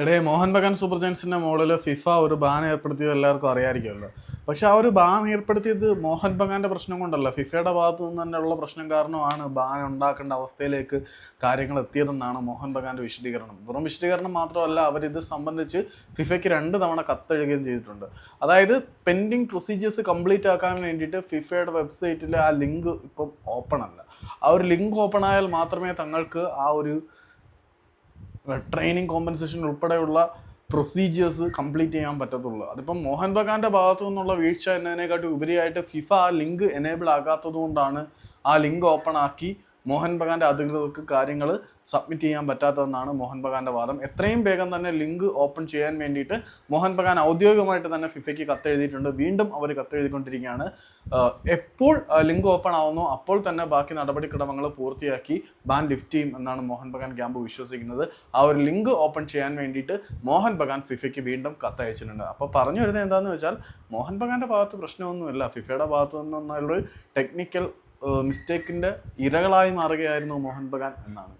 എടേ മോഹൻ ബഗാൻ സൂപ്പർ ജയൻസിന്റെ മോളിൽ ഫിഫ ഒരു ബാൻ ഏർപ്പെടുത്തിയത് എല്ലാവർക്കും അറിയാമായിരിക്കുമല്ലോ പക്ഷെ ആ ഒരു ബാൻ ഏർപ്പെടുത്തിയത് മോഹൻ ബഗാന്റെ പ്രശ്നം കൊണ്ടല്ല. ഫിഫയുടെ ഭാഗത്തു നിന്ന് തന്നെയുള്ള പ്രശ്നം കാരണമാണ് ബാൻ ഉണ്ടാക്കേണ്ട അവസ്ഥയിലേക്ക് കാര്യങ്ങൾ എത്തിയതെന്നാണ് മോഹൻ ബഗാന്റെ വിശദീകരണം. വെറും വിശദീകരണം മാത്രമല്ല അവരിത് സംബന്ധിച്ച് ഫിഫയ്ക്ക് രണ്ട് തവണ കത്തെഴുകുകയും ചെയ്തിട്ടുണ്ട്. അതായത് പെൻഡിങ് പ്രൊസീജിയേഴ്സ് കംപ്ലീറ്റ് ആക്കാൻ വേണ്ടിയിട്ട് ഫിഫയുടെ വെബ്സൈറ്റിൽ ആ ലിങ്ക് ഇപ്പം ഓപ്പൺ അല്ല. ആ ഒരു ലിങ്ക് ഓപ്പൺ ആയാൽ മാത്രമേ തങ്ങൾക്ക് ആ ഒരു ട്രെയിനിങ് കോമ്പൻസേഷൻ ഉൾപ്പെടെയുള്ള പ്രൊസീജിയേഴ്സ് കംപ്ലീറ്റ് ചെയ്യാൻ പറ്റത്തുള്ളൂ. അതിപ്പം മോഹൻ ബഗാന്റെ ഭാഗത്തു നിന്നുള്ള വീഴ്ച എന്നതിനെക്കാട്ടി ഉപരിയായിട്ട് ഫിഫ ആ ലിങ്ക് എനേബിൾ ആകാത്തത് കൊണ്ടാണ് ആ ലിങ്ക് ഓപ്പൺ ആക്കി മോഹൻ ബഗാന്റെ അധികൃതർക്ക് കാര്യങ്ങൾ സബ്മിറ്റ് ചെയ്യാൻ പറ്റാത്തതെന്നാണ് മോഹൻ ബഗാന്റെ വാദം. എത്രയും വേഗം തന്നെ ലിങ്ക് ഓപ്പൺ ചെയ്യാൻ വേണ്ടിയിട്ട് മോഹൻ ബഗാൻ ഔദ്യോഗികമായിട്ട് തന്നെ ഫിഫയ്ക്ക് കത്തെഴുതിയിട്ടുണ്ട്. വീണ്ടും അവർ കത്തെഴുതിക്കൊണ്ടിരിക്കുകയാണ്. എപ്പോൾ ലിങ്ക് ഓപ്പൺ ആവുന്നോ അപ്പോൾ തന്നെ ബാക്കി നടപടിക്രമങ്ങൾ പൂർത്തിയാക്കി ബാൻ ലിഫ്റ്റ് ചെയ്യും എന്നാണ് മോഹൻ ബഗാൻ ക്യാമ്പ് വിശ്വസിക്കുന്നത്. ആ ഒരു ലിങ്ക് ഓപ്പൺ ചെയ്യാൻ വേണ്ടിയിട്ട് മോഹൻ ബഗാൻ ഫിഫയ്ക്ക് വീണ്ടും കത്തയച്ചിട്ടുണ്ട്. അപ്പോൾ പറഞ്ഞു വരുന്നത് എന്താണെന്ന് വെച്ചാൽ മോഹൻ ബഗാന്റെ ഭാഗത്ത് പ്രശ്നമൊന്നുമില്ല. ഫിഫയുടെ ഭാഗത്തു നിന്നുള്ളൊരു ടെക്നിക്കൽ മിസ്റ്റേക്കിന്റെ ഇരകളായി മാറുകയായിരുന്നു മോഹൻ ബഗാൻ എന്നാണ്.